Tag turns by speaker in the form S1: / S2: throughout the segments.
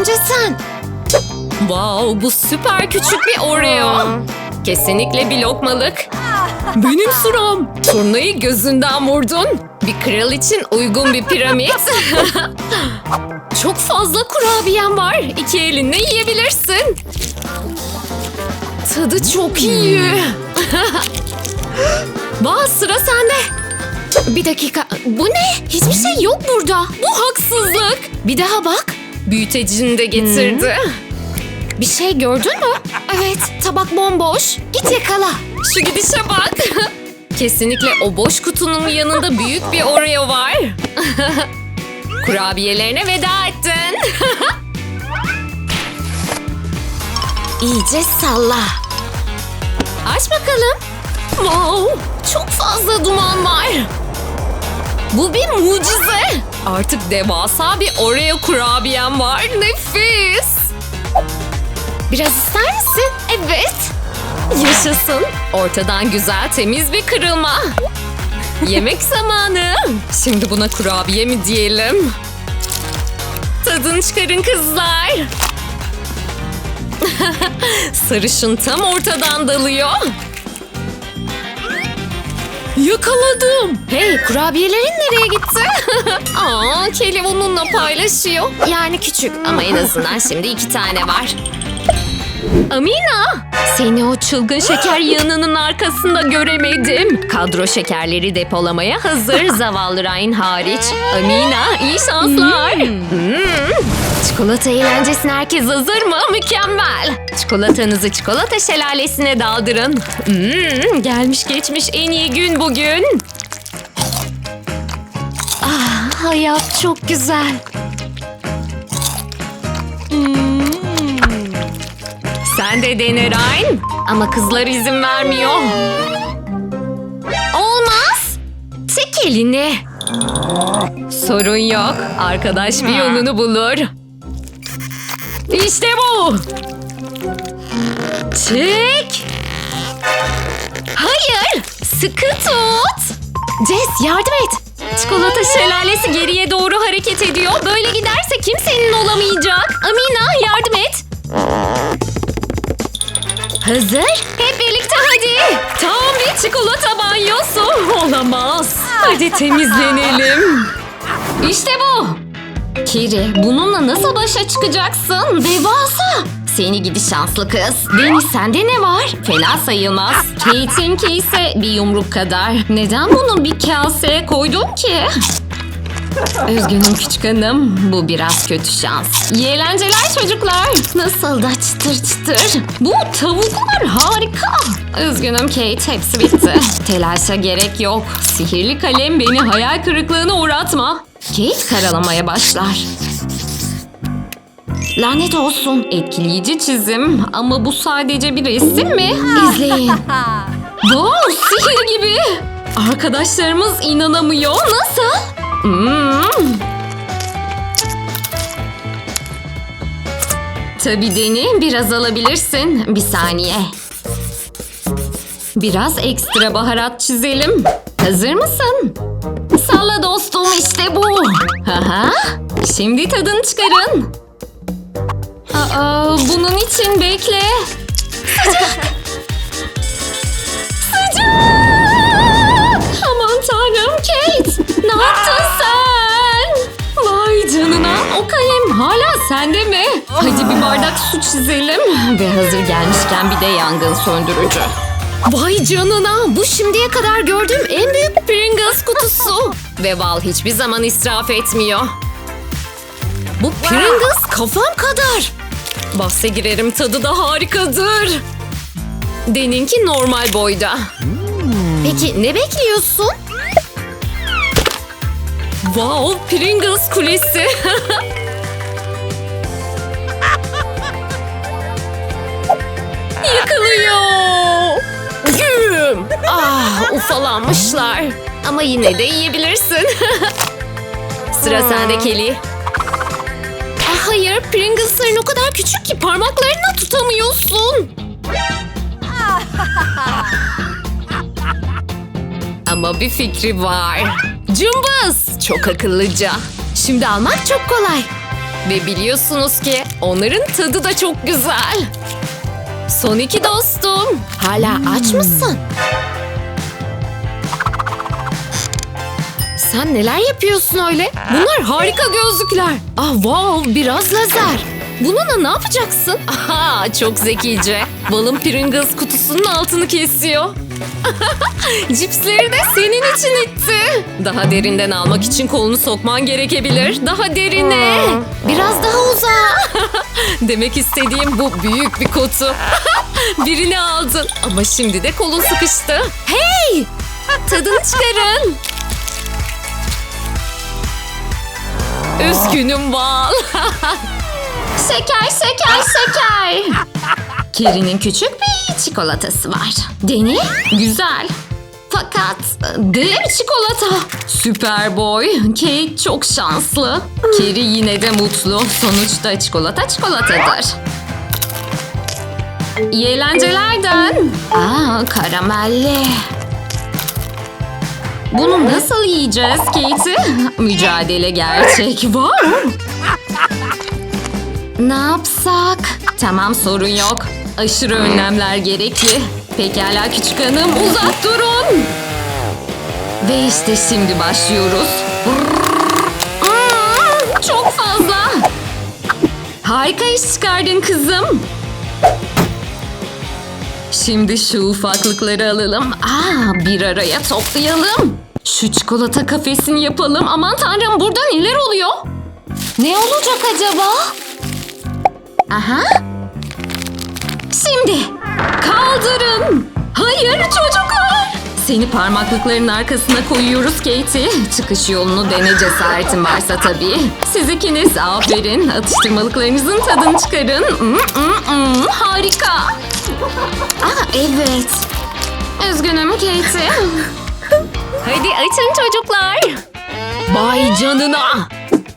S1: Önce sen.
S2: Wow bu süper küçük bir Oreo. Kesinlikle bir lokmalık. Benim sıram. Turnayı gözünden vurdun. Bir kral için uygun bir piramit. Çok fazla kurabiyem var. İki elinle yiyebilirsin. Tadı çok iyi. Bak sıra sende. Bir dakika. Bu ne? Hiçbir şey yok burada. Bu haksızlık. Bir daha bak. Büyütecini de getirdi. Bir şey gördün mü? Evet, tabak bomboş. Git yakala. Şu gidişe bak. Kesinlikle o boş kutunun yanında büyük bir Oreo var. Kurabiyelerine veda ettin.
S1: İyice salla.
S2: Aç bakalım. Wow, çok fazla duman var. Bu bir mucize. Artık devasa bir Oreo kurabiyem var. Nefis. Biraz ister misin? Evet. Yaşasın. Ortadan güzel temiz bir kırılma. Yemek zamanı. Şimdi buna kurabiye mi diyelim? Tadını çıkarın kızlar. Sarışın tam ortadan dalıyor. Yakaladım. Hey kurabiyelerin nereye gitti? Aa Kelly onunla paylaşıyor. Yani küçük ama en azından şimdi iki tane var. Amina! Seni o çılgın şeker yığınının arkasında göremedim. Kadro şekerleri depolamaya hazır zavallı Ryan hariç. Amina iyi şanslar. Hmm. Çikolata eğlencesine herkes hazır mı? Mükemmel. Çikolatanızı çikolata şelalesine daldırın. Hmm, gelmiş geçmiş en iyi gün bugün. Ah, hayat çok güzel. Sen de dene Ryan. Ama kızlar izin vermiyor. Olmaz. Tek elini. Sorun yok. Arkadaş bir yolunu bulur. İşte bu. Çek. Hayır. Sıkı tut. Jess yardım et. Çikolata şelalesi geriye doğru hareket ediyor. Böyle giderse kimsenin olamayacak. Amina yardım et. Hazır? Hep birlikte hadi. Tam bir çikolata banyosu. Olamaz. Hadi temizlenelim. İşte bu. Kiri bununla nasıl başa çıkacaksın? Devasa. Seni gidi şanslı kız. Deniz sende ne var? Fena sayılmaz. Kate'inki ise bir yumruk kadar. Neden bunu bir kaseye koydun ki? Üzgünüm küçük hanım. Bu biraz kötü şans. İyi eğlenceler çocuklar. Nasıl da çıtır çıtır. Bu tavuklar harika. Üzgünüm Kate hepsi bitti. Telaşa gerek yok. Sihirli kalem beni hayal kırıklığına uğratma. Kate karalamaya başlar. Lanet olsun. Etkileyici çizim. Ama bu sadece bir resim mi? İzleyin. Wow, sihir gibi. Arkadaşlarımız inanamıyor. Nasıl? Hmm. Tabii Deni biraz alabilirsin. Bir saniye. Biraz ekstra baharat çizelim. Hazır mısın? İşte bu. Haha. Şimdi tadını çıkarın. Aa, bunun için bekle. Sıcak! Aman tanrım Kate! Ne yaptın sen? Vay canına o kalem hala sende mi? Hadi bir bardak su çizelim. Ve hazır gelmişken bir de yangın söndürücü. Vay canına bu şimdiye kadar gördüğüm en büyük Pringles kutusu. Ve Val hiçbir zaman israf etmiyor. Bu Pringles kafam kadar. Bahse girerim tadı da harikadır. Deninki normal boyda. Peki ne bekliyorsun? Wow, Pringles kulesi. Yakalıyor. Ah, ufalanmışlar. Ama yine de yiyebilirsin. Sıra sende Kelly. Ah, hayır, Pringles'ların o kadar küçük ki parmaklarına tutamıyorsun. Ama bir fikri var. Cımbız! Çok akıllıca. Şimdi almak çok kolay. Ve biliyorsunuz ki onların tadı da çok güzel. Son iki dostum.
S1: Hala aç mısın? Sen neler yapıyorsun öyle?
S2: Bunlar harika gözlükler.
S1: Ah wow biraz lazer.
S2: Bununla ne yapacaksın? Aha, çok zekice. Balın Pringles kutusunun altını kesiyor. Cipsleri de senin için itti. Daha derinden almak için kolunu sokman gerekebilir. Daha derine.
S1: Biraz daha uzağa.
S2: Demek istediğim bu büyük bir kutu. Birini aldın ama şimdi de kolun sıkıştı. Hey! Tadını çıkarın. Üzgünüm Val.
S1: Şeker şeker şeker. Kiri'nin küçük bir çikolatası var. Dene.
S2: Güzel.
S1: Fakat dev çikolata.
S2: Superboy, Kate çok şanslı. Kiri yine de mutlu. Sonuçta çikolata çikolatadır. İyi eğlencelerden.
S1: Aa karamelli.
S2: Bunu nasıl yiyeceğiz Katie? Mücadele gerçek. Wow.
S1: Ne yapsak?
S2: Tamam sorun yok. Aşırı önlemler gerekli. Pekala küçük hanım uzak durun. Ve işte şimdi başlıyoruz. Çok fazla. Harika iş çıkardın kızım. Şimdi şu ufaklıkları alalım. Aa, bir araya toplayalım. Şu çikolata kafesini yapalım. Aman tanrım burada neler oluyor?
S1: Ne olacak acaba?
S2: Aha. Şimdi kaldırın. Hayır çocuklar. Seni parmaklıkların arkasına koyuyoruz Katie. Çıkış yolunu dene cesaretin varsa tabii. Siz ikiniz aferin. Atıştırmalıklarınızın tadını çıkarın. Mm, mm, mm. Harika.
S1: Aa evet.
S2: Üzgünüm Katie. Hadi açın çocuklar. Vay canına.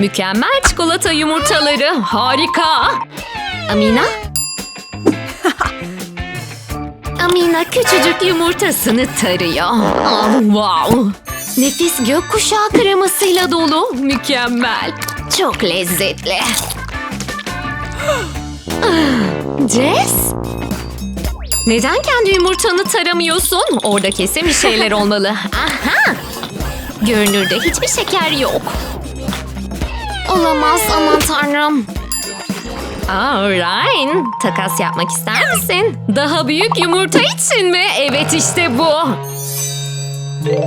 S2: Mükemmel çikolata yumurtaları. Harika.
S1: Amina?
S2: Amina küçücük yumurtasını tarıyor. Oh, wow. Nefis gökkuşağı kremasıyla dolu. Mükemmel. Çok lezzetli. Jess? Neden kendi yumurtanı taramıyorsun? Orada kesin bir şeyler olmalı. Aha! Görünürde hiçbir şeker yok.
S1: Olamaz aman tanrım.
S2: Aa, Ryan, takas yapmak ister misin? Daha büyük yumurta için mi? Evet işte bu.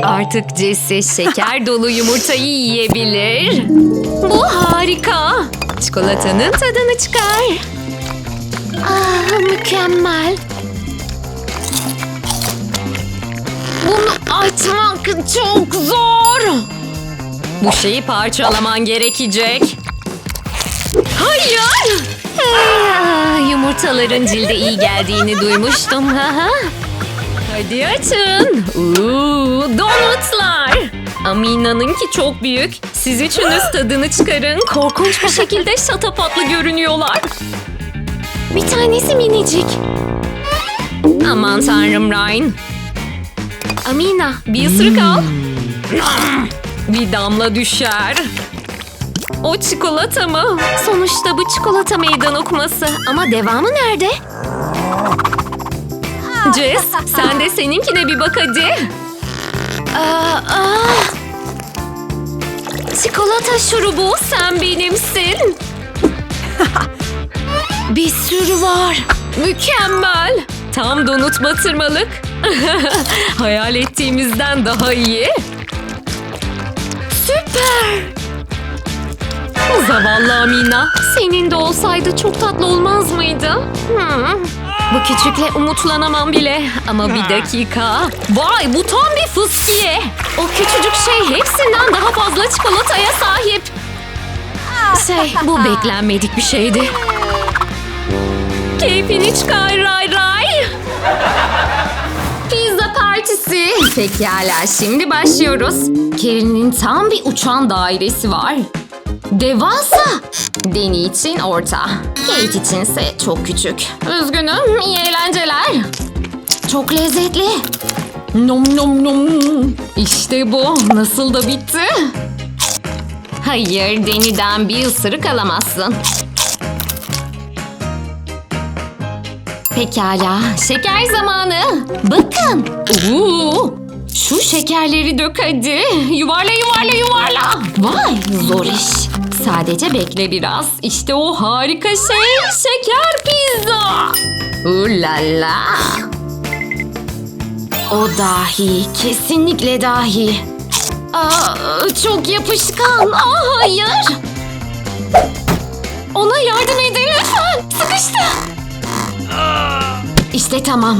S2: Artık Jesse şeker dolu yumurtayı yiyebilir. Bu harika. Çikolatanın tadını çıkar.
S1: Aa mükemmel.
S2: Bunu açmak çok zor. Bu şeyi parçalaman gerekecek. Hayır. Hey, yumurtaların cilde iyi geldiğini duymuştum. Hadi açın. Uuu, donutlar. Amina'nınki çok büyük. Siz üçünüz tadını çıkarın. Korkunç bir şekilde şatafatlı görünüyorlar. Bir tanesi minicik. Aman tanrım Ryan. Amina bir ısırık al. Bir damla düşer. O çikolata mı? Sonuçta bu çikolata meydan okuması. Ama devamı nerede? Jess, sen de seninkine bir bak hadi. Aa, aa. Çikolata şurubu sen benimsin. bir sürü var. Mükemmel. Tam donut batırmalık. Hayal ettiğimizden daha iyi. Süper. Zavallı Amina. Senin de olsaydı çok tatlı olmaz mıydı? Hmm. Bu küçükle umutlanamam bile. Ama bir dakika. Vay bu tam bir fıskiye. O küçücük şey hepsinden daha fazla çikolataya sahip. Şey bu beklenmedik bir şeydi. Keyfini çıkar Ray Ray. Partisi. Pekala şimdi başlıyoruz. Kerin'in tam bir uçan dairesi var. Devasa. Deni için orta. Kate içinse çok küçük. Üzgünüm. iyi eğlenceler. Çok lezzetli. Nom nom nom. İşte bu. Nasıl da bitti. Hayır, Deni'den bir ısırık alamazsın. Pekala, şeker zamanı. Bakın. Oo, şu şekerleri dök hadi. Yuvarla yuvarla yuvarla. Vay zor iş. Sadece bekle biraz. İşte o harika şey şeker pizza. Ulala. O dahi, kesinlikle dahi. Aa, çok yapışkan. Aa, hayır. Ona yardım edin lütfen. Sıkıştı. İşte tamam.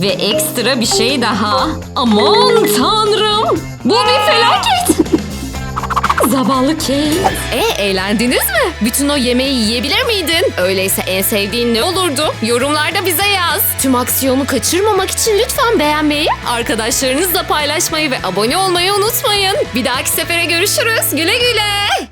S2: Ve ekstra bir şey daha. Aman tanrım. Bu bir felaket. Zavallı Kate. E eğlendiniz mi? Bütün o yemeği yiyebilir miydin? Öyleyse en sevdiğin ne olurdu? Yorumlarda bize yaz. Tüm aksiyonu kaçırmamak için lütfen beğenmeyi, arkadaşlarınızla paylaşmayı ve abone olmayı unutmayın. Bir dahaki sefere görüşürüz. Güle güle.